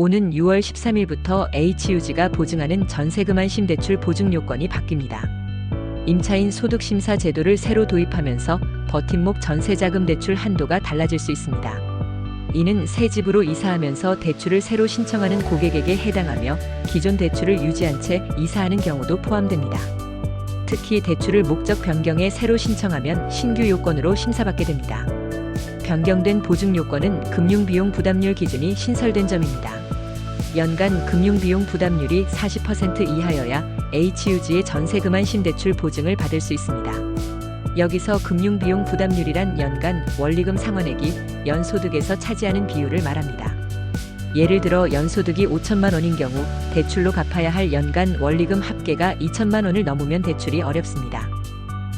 오는 6월 13일부터 HUG가 보증하는 전세금한 심대출 보증 요건이 바뀝니다. 임차인 소득심사 제도를 새로 도입하면서 버팀목 전세자금 대출 한도가 달라질 수 있습니다. 이는 새 집으로 이사하면서 대출을 새로 신청하는 고객에게 해당하며 기존 대출을 유지한 채 이사하는 경우도 포함됩니다. 특히 대출을 목적 변경에 새로 신청하면 신규 요건으로 심사받게 됩니다. 변경된 보증 요건은 금융비용 부담률 기준이 신설된 점입니다. 연간 금융비용 부담률이 40% 이하여야 HUG의 전세금한 심대출 보증을 받을 수 있습니다. 여기서 금융비용 부담률이란 연간 원리금 상환액이 연소득에서 차지하는 비율을 말합니다. 예를 들어 연소득이 5천만 원인 경우 대출로 갚아야 할 연간 원리금 합계가 2천만 원을 넘으면 대출이 어렵습니다.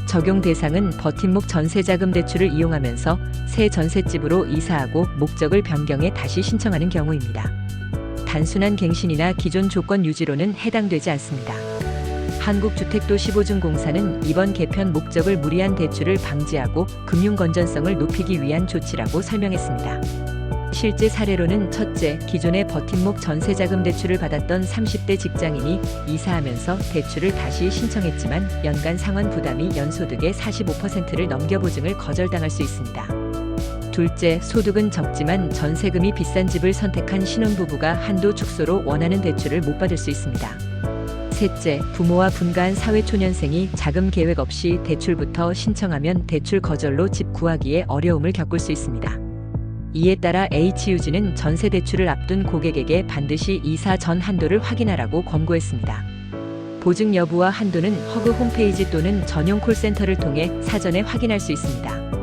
적용 대상은 버팀목 전세자금 대출을 이용하면서 새 전셋집으로 이사하고 목적을 변경해 다시 신청하는 경우입니다. 단순한 갱신이나 기존 조건 유지로는 해당되지 않습니다. 한국주택도시보증공사는 이번 개편 목적을 무리한 대출을 방지하고 금융 건전성을 높이기 위한 조치라고 설명했습니다. 실제 사례로는 첫째, 기존의 버팀목 전세자금 대출을 받았던 30대 직장인이 이사하면서 대출을 다시 신청했지만 연간 상환 부담이 연소득의 45%를 넘겨 보증을 거절당할 수 있습니다. 둘째, 소득은 적지만 전세금이 비싼 집을 선택한 신혼부부가 한도 축소로 원하는 대출을 못 받을 수 있습니다. 셋째, 부모와 분가한 사회초년생이 자금 계획 없이 대출부터 신청하면 대출 거절로 집 구하기에 어려움을 겪을 수 있습니다. 이에 따라 HUG는 전세 대출을 앞둔 고객에게 반드시 이사 전 한도를 확인하라고 권고했습니다. 보증 여부와 한도는 허그 홈페이지 또는 전용 콜센터를 통해 사전에 확인할 수 있습니다.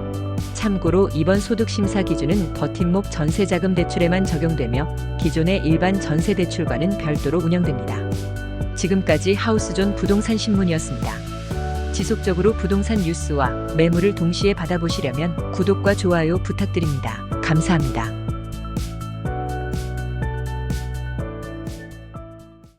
참고로 이번 소득 심사 기준은 버팀목 전세자금 대출에만 적용되며 기존의 일반 전세 대출과는 별도로 운영됩니다. 지금까지 하우스존 부동산 신문이었습니다. 지속적으로 부동산 뉴스와 매물을 동시에 받아보시려면 구독과 좋아요 부탁드립니다. 감사합니다.